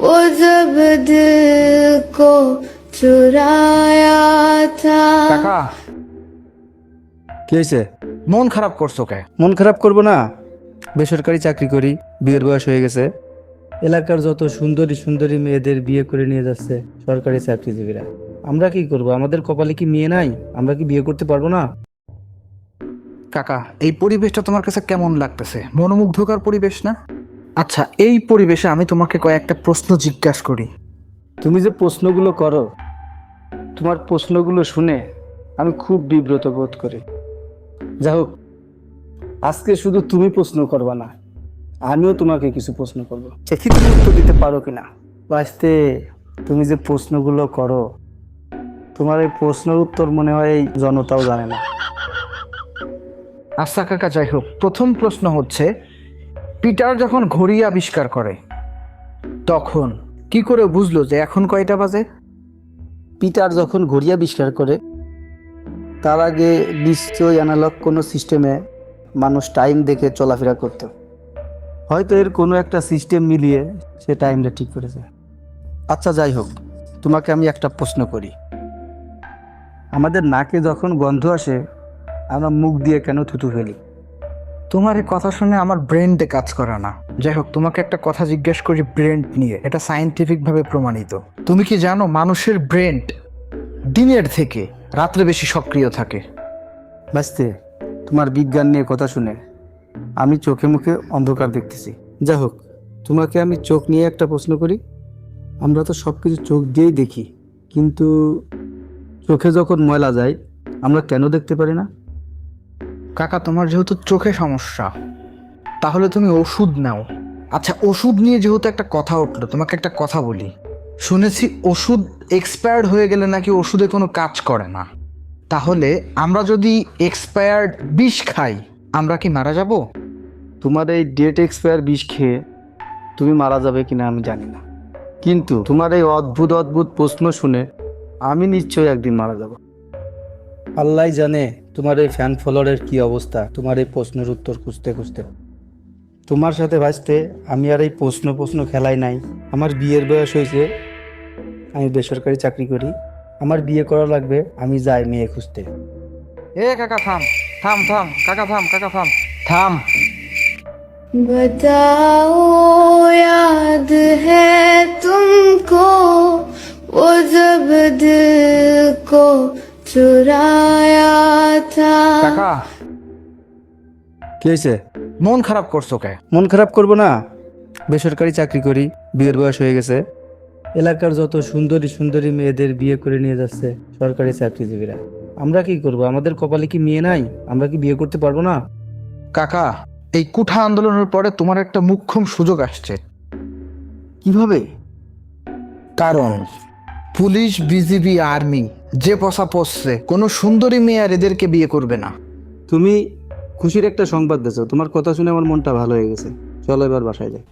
वो जब दिल को चुराया था কাকা কি হয়েছে মন খারাপ করছো কে মন খারাপ করব না বেসরকারি চাকরি করি বিয়ের বয়স হয়ে গেছে এলাকার যত সুন্দরী সুন্দরী মেয়েদের বিয়ে করে নিয়ে যাচ্ছে সরকারি চাকরিজীবীরা আমরা কি করব আমাদের কপালে কি মেয়ে নাই আমরা কি বিয়ে করতে পারবো না কাকা এই পরিবেশটা তোমার কাছে কেমন লাগতেছে মনোমুগ্ধকর পরিবেশ না আচ্ছা এই পরিবেশে আমি তোমাকে কয়েকটা প্রশ্ন জিজ্ঞাসা করি। তুমি যে প্রশ্নগুলো করো তোমার প্রশ্নগুলো শুনে আমি খুব বিব্রত বোধ করি। যাই হোক আজকে শুধু তুমি প্রশ্ন করবা না আমিও তোমাকে কিছু প্রশ্ন করব। দেখি তুমি উত্তর দিতে পারো কিনা। বাঁচতে তুমি যে প্রশ্নগুলো করো তোমার এই প্রশ্নের উত্তর মনে হয় এই জনতাও জানে না। আচ্ছা কাকা যাই হোক প্রথম প্রশ্ন হচ্ছে পিটার যখন ঘড়ি আবিষ্কার করে, তখন কি করে বুঝলো যে এখন কয়টা বাজে? পিটার যখন ঘড়ি আবিষ্কার করে, তার আগে নিশ্চয়ই অ্যানালগ কোনো সিস্টেমে মানুষ টাইম দেখে চলাফেরা করতো। হয়তো এর কোনো একটা সিস্টেম মিলিয়ে সে টাইমটা ঠিক করেছে। আচ্ছা যাই হোক, তোমাকে আমি একটা প্রশ্ন করি। আমাদের নাকে যখন গন্ধ আসে, আমরা মুখ দিয়ে কেন থুতু ফেলি? তোমার এই কথা শুনে আমার ব্রেনটে কাজ করে না। যাই হোক, তোমাকে একটা কথা জিজ্ঞেস করি ব্রেন্ট নিয়ে। এটা সায়েন্টিফিক ভাবে প্রমাণিত। তুমি কি জানো মানুষের ব্রেন্ট দিনের থেকে রাত্রে বেশি সক্রিয় থাকে? বাঁচতে তোমার বিজ্ঞান নিয়ে কথা শুনে আমি চোখে মুখে অন্ধকার দেখতেছি। যাই হোক, তোমাকে আমি চোখ নিয়ে একটা প্রশ্ন করি। আমরা তো সব কিছু চোখ দিয়েই দেখি, কিন্তু চোখে যখন ময়লা যায়, আমরা কেন দেখতে পারি না? কাকা, তোমার যেহেতু চোখে সমস্যা, তাহলে তুমি ওষুধ নাও। আচ্ছা ওষুধ নিয়ে যেহেতু একটা কথা উঠল, তোমাকে একটা কথা বলি। শুনেছি ওষুধ এক্সপায়ার্ড হয়ে গেলে নাকি ওষুধে কোনো কাজ করে না। তাহলে আমরা যদি এক্সপায়ার্ড বিষ খাই, আমরা কি মারা যাব? তোমার এই ডেট এক্সপায়ার বিষ খেয়ে তুমি মারা যাবে কিনা আমি জানি না। কিন্তু তোমার এই অদ্ভুত অদ্ভুত প্রশ্ন শুনে আমি নিশ্চয়ই একদিন মারা যাব। আল্লাহ জানে তোমার এই ফ্যান ফলোয়ারের কি অবস্থা তোমার এই প্রশ্নের উত্তর খুঁজতে খুঁজতে তোমার সাথে ভাসতে আমি আর এই প্রশ্ন প্রশ্ন খেলাই নাই আমার বিয়ের বয়স হয়েছে আমি বেসরকারি চাকরি করি আমার বিয়ে করা লাগবে আমি যাই মেয়ে খুঁজতে এ কাকা থাম থাম থাম কাকা থাম কাকা থাম থাম बताओ याद है तुमको वो जब दिल को চুরায়া কাকা। কি হয়েছে? মন খারাপ করছ কে? মন খারাপ করব না। বেসরকারি চাকরি করি বিয়ের বয়স হয়ে গেছে। এলাকার যত সুন্দরী সুন্দরী মেয়েদের বিয়ে করে নিয়ে যাচ্ছে সরকারি চাকরিজীবীরা। আমরা কি করব? আমাদের কপালে কি মেয়ে নাই? আমরা কি বিয়ে করতে পারব না? কাকা এই কুঠা আন্দোলনের পরে তোমার একটা মুখ্যম সুযোগ আসছে। কীভাবে? কারণ পুলিশ বিজিবি আর্মি যে পশা পশছে কোনো সুন্দরী মেয়ে আর এদেরকে বিয়ে করবে না। তুমি খুশির একটা সংবাদ দিয়েছ। তোমার কথা শুনে আমার মনটা ভালো হয়ে গেছে। চলো এবার বাসায় যাই।